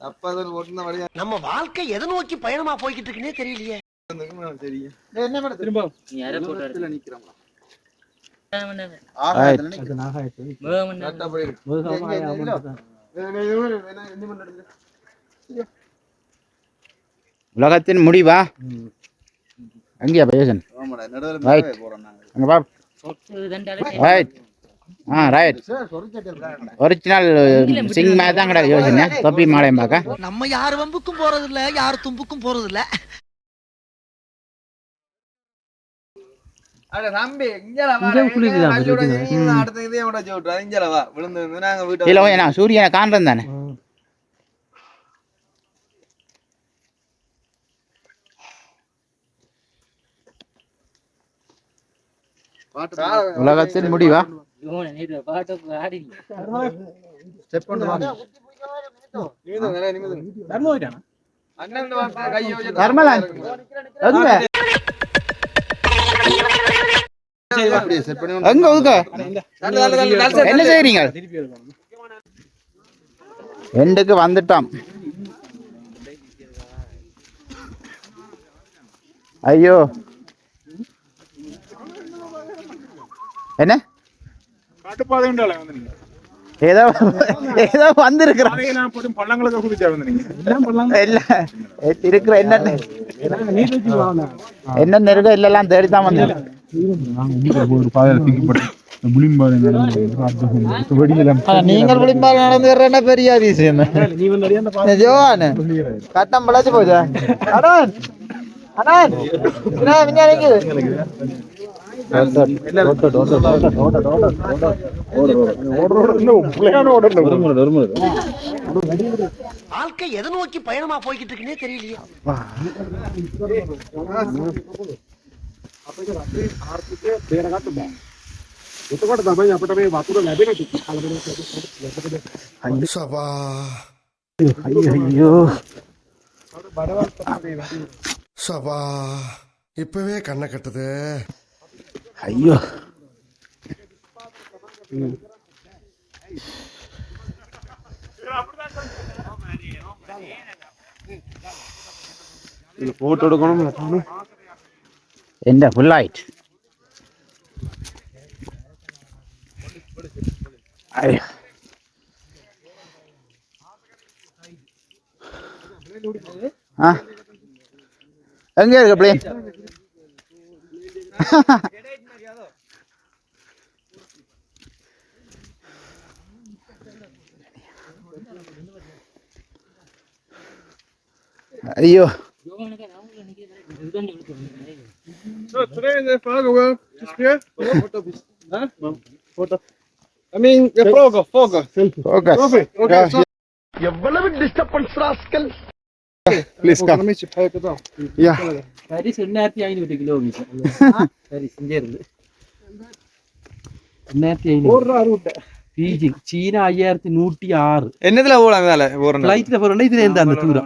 அப்ப அதில் ஒட்டுன வழியா நம்ம வாழ்க்கை எதை நோக்கி பயணமா போய்கிட்டு இருக்குன்னே தெரியலையே தெரியும். என்ன மேடம்? திரும்ப நிக்கிறோம். என்ன, என்ன பண்றது? உலகத்தின் முடிவா? எங்கேயா பயோசன்? போறோம் ஆ ரைட். ஒரிஜினல் சிங் மாதிரி தான் கிடக்கு யோசனை தொப்பி மாலையும் பார்க்க. நம்ம யார் வம்புக்கும் போறது இல்ல யார் தும்புக்கும் போறது இல்ல சூரியனை காண்றேன் தானே. உலகத்தின் முடிவா ஸ்டெப் வாங்க. நல்லா. அண்ணன் கையை. எங்க ஒதுக்க? தள்ளு, என்ன. செய்றீங்க? எண்டுக்கு வந்துட்டோம் ஐயோ. என்ன? காட்டுப்பாதை வந்து நீங்க ஏதோ ஏதோ வந்திருக்கிறோம். பாதையை நான் போட்டு பள்ளங்களுக்கு குடிச்சா வந்து நீங்க இல்ல இருக்கிற இருக்கோ இல்லெல்லாம் தேடி தான் ஒரு பாதையில நீங்கள் நடந்து பெரிய அதிசயம்? கட்டம் பழச்சு போச்சா? அடான் என்ன விஞ்ஞானிக்கு வாழ்க்கை எதை நோக்கி பயணமா போய்கிட்டு இருக்குன்னே தெரியலையே. ஐயோ. சபா இப்பவே கண்ணை கட்டுது ஐயோ போட்டோ எடுக்கணும் എന്റെ ഫുള്ളായിട്ട് അയ്യോ ആ എங்க இருக்கு பிளேன் ஐயோ So today the flag will disappear. Photo. Huh? Photo. I mean, the photo, photo. Okay Okay, okay. So, எவ்வளவு டிஸ்டர்பன்ஸ் ராஸ்கல் പ്ലീസ് കം യാ തരിസ് എണ്ണായിരത്തി അഞ്ഞൂറ് കിലോ തരിസ് ചേർന്ന് എണ്ണായിരത്തി അഞ്ഞൂറ്. ബീജിംഗ് ചീന അയ്യായിരത്തി നൂറ്റി ആറ് എന്നതിലാ? പോകണം ഫ്ലൈറ്റിലെ പോകണ്ട ഇതിന് എന്താണ് ദൂരം?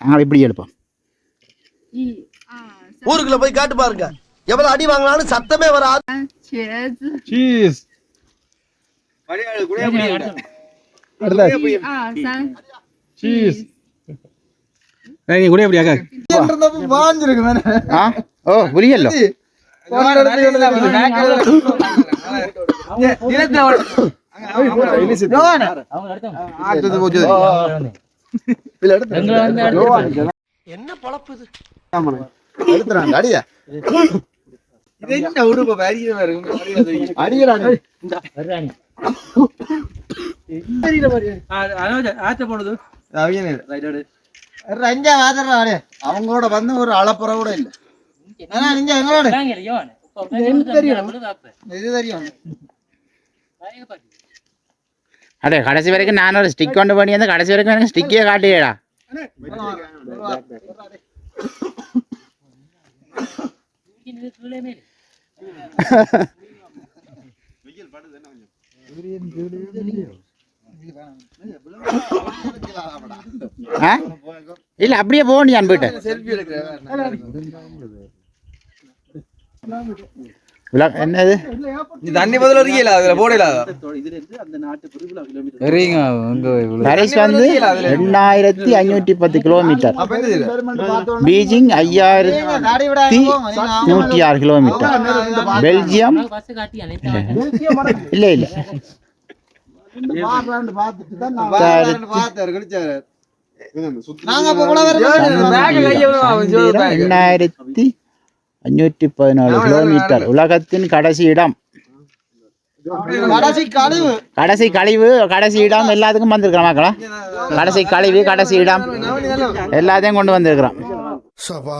ഞങ്ങൾ ഇപ്പിടി എളുപ്പം ഈ ஊருக்குள்ள போய் காட்டு பாருங்க. எவ்வளவு அடி வாங்கலாம்னு சத்தமே வராது. சீஸ் என்ன பழப்பு எடுத்துறாங்க அடிய இது என்ன உருவ வேற இருக்கும் அடிக்கிறாங்க வர்றாங்க தெரியல பாரு ஆத்த போனது அவியன் ரைடோடு ரஞ்சா வாதறாரு அவங்களோட வந்து ஒரு அளப்புற கூட இல்ல ஆனா கடைசி வரைக்கும் நான் ஸ்டிக் கொண்டு பண்ணி கடைசி வரைக்கும் ஸ்டிக்கே காட்டியடா இல்ல அப்படியே போகணும் நான் போயிட்டேன் செல்ஃபி என்னது? நீ தண்ணி பதில் இருக்கீங்களா அதுல போடல பரிஸ் வந்து எண்ணாயிரத்தி ஐநூற்றி பத்து கிலோமீட்டர். பீஜிங் ஐயாயிரத்தி நூற்றி ஆறு கிலோமீட்டர். பெல்ஜியம். இல்ல இல்ல. எண்ணாயிரத்தி அஞ்சூற்றி பதினாலு கிலோமீட்டர் உலகத்தின் கடைசி இடம் கடைசி கழிவு கடைசி கழிவு கடைசி இடம் எல்லாத்துக்கும் வந்திருக்கிறோம் மக்களா கடைசி கழிவு கடைசி இடம் எல்லாத்தையும் கொண்டு வந்திருக்கிறோம் சபா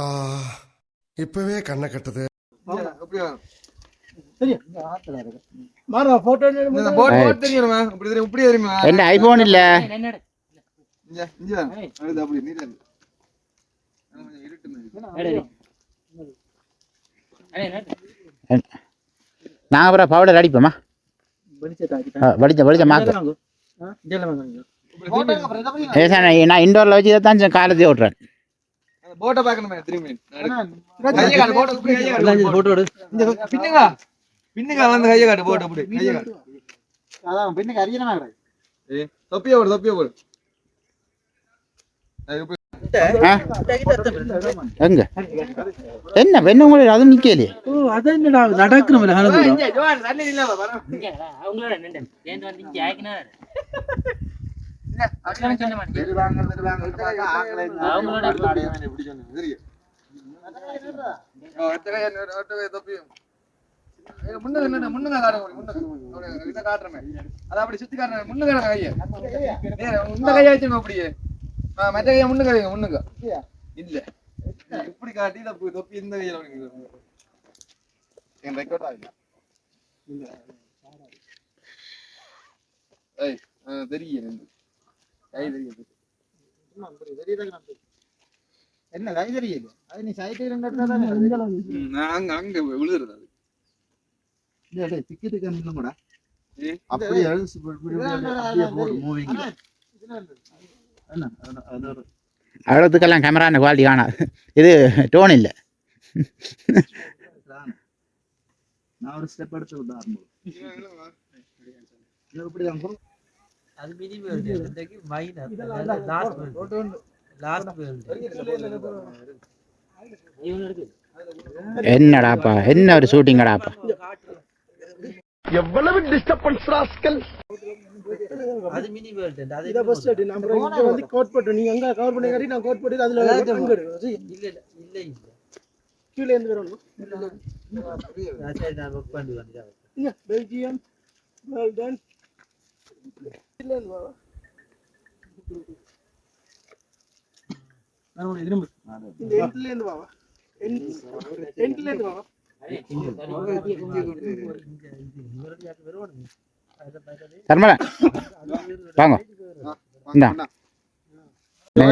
இப்பவே கண்ணை கட்டுது மாறா போட்டோ போட் போட் தெரியுமா இப்படி தெரியும் இப்படி தெரியுமா என்ன ஐபோன் இல்ல இங்க இங்க அடுத்து அப்படி நீ தான் இருட்டு நாங்க அப்புறம் பவுடர் அடிப்போமா ஆ, வடிச்ச வடிச்ச மாக்க நான் நான் இண்டோர்ல வச்சு தான் காலத்தை விட்றேன் போட்டோ பார்க்கணுமே திரும்பி. கையை காட்டு போட்டோ இப்படி கையை காட்டு போட்டோ இங்க பின்னுங்க. பின்னுங்க வந்து கையை காட்டு போட்டோ இப்படி கையை காட்டு. ஏய் தொப்பிய போடு தொப்பிய போடு. அது இப்படி ஆ? எங்க என்ன பெண்ணு உங்களுக்கு அதுவும் நிக்கலையே அது என்னடா நடக்கணும் காட்டுங்க, முன்னுக்கு. அப்படி இதை காட்டுறேன். அதை அப்படி சுத்தி காட்டுறேன். முன்னுக்கு காட்டுங்க கையை. இந்த கையை வச்சுங்க அப்படியே. மற்ற கையை முன்னுக்கு வைங்க, முன்னுக்கு. இல்ல. இப்படி காட்டி தொப்பி தொப்பி இந்த கையில. என் record ஆகல. ஏய், எனக்கு. கை தெரியுது. என்ன கை தெரியல அது நீ சைட்டில் அங்க அங்க அது. அப்படியே அவ்வளோத்துக்கெல்லாம் கேமரா குவாலிட்டி காணாது இது டோன் இல்லை நான் ஒரு ஸ்டெப் எடுத்து விட்டாரு அது மினி வேர்ல்டு இன்றைக்கு மைனர் லாஸ்ட் லாஸ்ட் வேர்ல்டு என்னடாப்பா என்ன ஒரு ஷூட்டிங்கடாப்பா எவ்வளவு டிஸ்டர்பன்ஸ் ராஸ்கல் அது மினி வேர்ல்டு அது இத ஃபர்ஸ்ட் அடி நான் இங்க வந்து கோட் போட்டு நீங்க அங்க கவர் பண்ணி காட்டி நான் கோட் போட்டு அதுல அங்க இருக்கு இல்ல இல்ல இல்ல இல்ல கீழ இருந்து வரணும் நான் சரி நான் புக் பண்ணி வந்துட்டேன் இங்க பெல்ஜியம் வெல் டன் இல்ல இருந்து வா இந்த எண்ட்ல இருந்து வா எண்ட்ல இருந்து வா சர்மலா. வாங்க.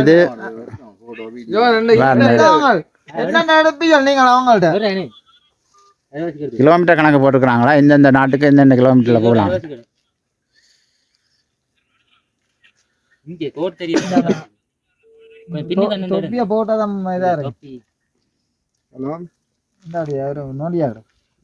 இது கிலோமீட்டர் கணக்கு போட்டுக்கிறாங்களா? எந்தெந்த நாட்டுக்கு எந்தெந்த கிலோமீட்டர்ல போகலாம். போட்டதான் இதா இருக்கு. ஹலோ இந்தாடி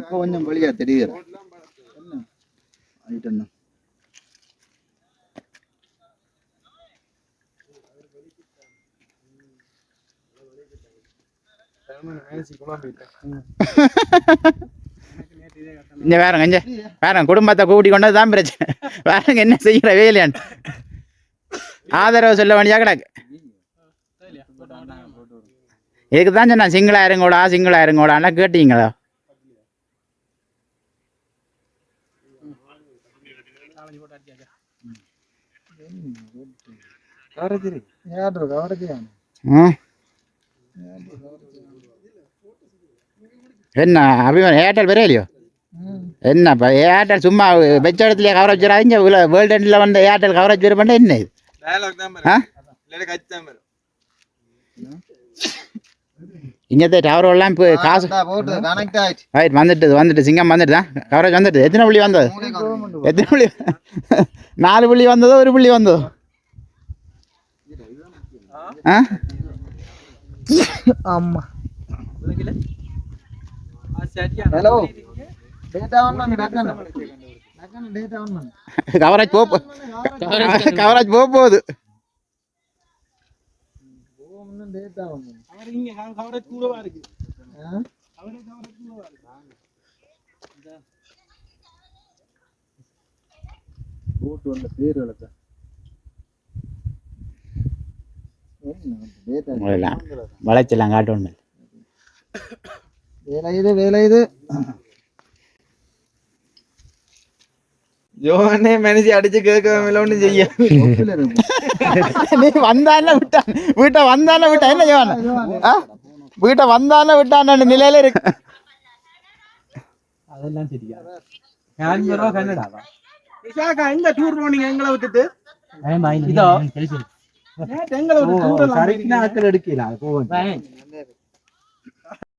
இப்போ கொஞ்சம் வழியா தெரியுது. ஆயிட்டு இங்க வேறங்க இங்க. வேறங்க குடும்பத்தை கூட்டி கொண்டு தான் பிரச்சனை. வேறங்க என்ன செய்யற வேலையான் ஆதரவு சொல்ல வேண்டியா கிடக்கு. இதுக்கு தான் சொன்னேன் சிங்கிளா இருங்கோடா சிங்கிளா இருங்கோடான்னா கேட்டீங்களா? என்ன அபிமானம் ஏர்டெல் பெரிய என்ன இப்போ ஏர்டெல் சும்மா வெச்ச இடத்துல கவரேஜ் வராங்க வேர்ல்டு எண்டில் வந்து ஏர்டெல் கவரேஜ் வர பண்ண என்ன இது? டயலாக் தான் ஆ? இல்ல கட்சி தான் வரும் இங்கത്തെ டவர் எல்லாம் இப்போ காசு ரைட் வந்துட்டு வந்துட்டு சிங்கம் வந்துட்டு கவரேஜ் வந்துட்டு எத்தனை புள்ளி வந்தது? எத்தனை புள்ளி நாலு புள்ளி வந்ததோ ஒரு புள்ளி வந்ததோ? ஆ? ஆமா. ஹலோ டேட்டா ஆன் பண்ணு டக்கன டக்கன டேட்டா ஆன் பண்ணு. கவரேஜ் போ கவரேஜ் போக போகுது. அவர் இங்க கவரேஜ் கூடவா இருக்கு? அவரே கவரேஜ் கூடவா இருக்கு? போட்டு வந்த பேர் வளர்த்த. வளைச்செல்லாம் காட்டணும். வேலை இது வேலை இது. ஜோனே மனுஷி அடிச்சு கேட்க ஒன்றும் செய்ய நீ வந்தானே விட்டான் வீட்டை வந்தானே விட்டான் என்ன ஆ? வீட்டை வந்தானே விட்டான் நிலையில இருக்கு அதெல்லாம் சரியா கான்வரா கன்னடாவா விசாகா எங்க டூர் போனீங்க எங்களை விட்டுட்டு இதோ எங்களை டூர் போவேன்